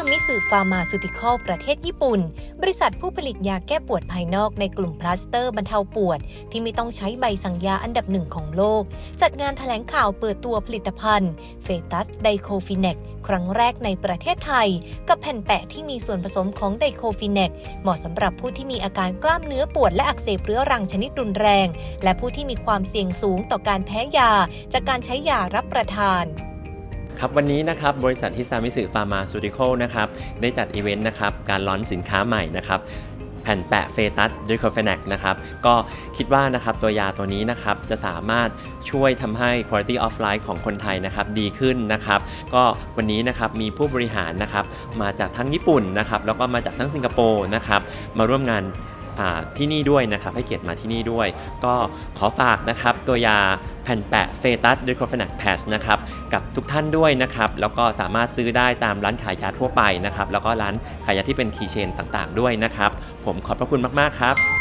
ซามิสึฟาร์มาซูติคอลประเทศญี่ปุ่น บริษัทผู้ผลิตยาแก้ปวดภายนอกในกลุ่มพลาสเตอร์บรรเทาปวด ที่ไม่ต้องใช้ใบสั่งยาอันดับหนึ่งของโลก จัดงานแถลงข่าวเปิดตัวผลิตภัณฑ์เฟตัสไดโคฟิน e กครั้งแรกในประเทศไทย กับแผ่นแปะที่มีส่วนผสมของไดโคฟิน e กเหมาะสำหรับผู้ที่มีอาการกล้ามเนื้อปวดและอักเสบเรื้อรังชนิดรุนแรง และผู้ที่มีความเสี่ยงสูงต่อการแพ้ยา จากการใช้ยารับประทาน ครับวันนี้นะครับบริษัทฮิซามิสึฟาร์มาซูติคอลนะครับได้จัดอีเวนต์นะครับการลอนสินค้าใหม่นะครับแผ่นแปะเฟตัสดิโคเฟนกนะครับก็คิดว่านะครับตัวยาตัวนี้นะครับจะสามารถช่วยทำให้ quality of life ของคนไทยนะครับดีขึ้นนะครับก็วันนี้นะครับมีผู้บริหารนะครับมาจากทั้งญี่ปุ่นนะครับแล้วก็มาจากทั้งสิงคโปร์นะครับมาร่วมงาน ที่นี่ด้วยนะครับให้เกียรติมาที่นี่ด้วย ก็ขอฝากนะครับตัวยาแผ่นแปะเฟตัสดิโครฟนักแพสนะครับกับทุกท่านด้วยนะครับแล้วก็สามารถซื้อได้ตามร้านขายยาทั่วไปนะครับแล้วก็ร้านขายยาที่เป็นคีเชนต่างๆ ด้วยนะครับผมขอบพระคุณมากๆครับ